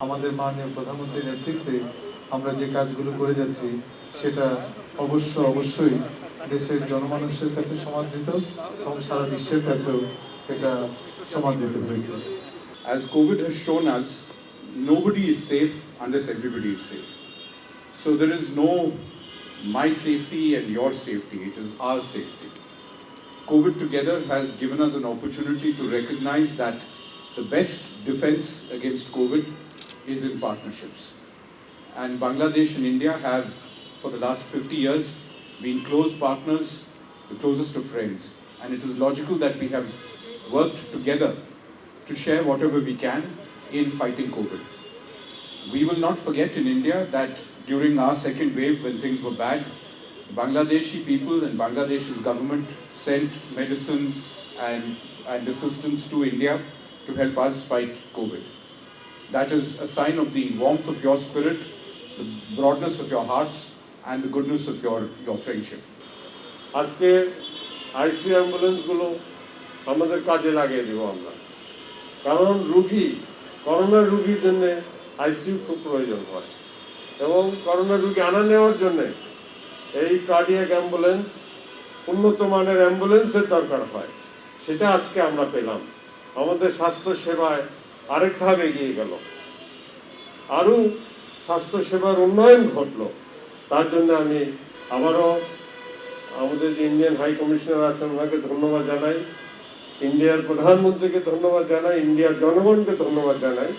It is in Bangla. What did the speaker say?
আমাদের মাননীয় প্রধানমন্ত্রীর নেতৃত্বে আমরা যে কাজগুলো করে যাচ্ছি সেটা অবশ্য অবশ্যই দেশের জনমানুষের কাছে সমাদৃত এবং সারা বিশ্বের কাছেও এটা সমাদৃত হয়েছে As COVID has shown us, nobody is safe unless everybody is safe. So there is no my safety and your safety, it is our safety. COVID together has given us an opportunity to recognize that the best defense against COVID is in partnerships. And Bangladesh and India have, for the last 50 years, been close partners, the closest of friends. And it is logical that we have worked together to share whatever we can in fighting COVID. We will not forget in India that during our second wave, when things were bad, Bangladeshi people and Bangladesh's government sent medicine and, and assistance to India to help us fight COVID. That is a sign of the warmth of your spirit, the broadness of your hearts, and the goodness of your, your friendship. আজকে অ্যাম্বুলেন্সগুলো আমাদের কাজে লাগিয়ে দেবো আমরা। কারণ রুগী করোনার রুগীর জন্য আইসিইউ খুব প্রয়োজন হয়। এবং করোনা রুগী আনা নেওয়ার জন্য এই কার্ডিয়াক অ্যাম্বুলেন্স উন্নত মানের অ্যাম্বুলেন্সের দরকার হয়। সেটা আজকে আমরা পেলাম। আমাদের স্বাস্থ্য সেবায় আরেক ধাপ এগিয়ে গেল। আরও স্বাস্থ্য সেবার উন্নয়ন ঘটল। তার জন্য আমি আবারও আমাদের যে ইন্ডিয়ান হাই কমিশনার আছেন ওনাকে ধন্যবাদ জানাই, ইন্ডিয়ার প্রধানমন্ত্রীকে ধন্যবাদ জানাই, ইন্ডিয়ার জনগণকে ধন্যবাদ জানাই।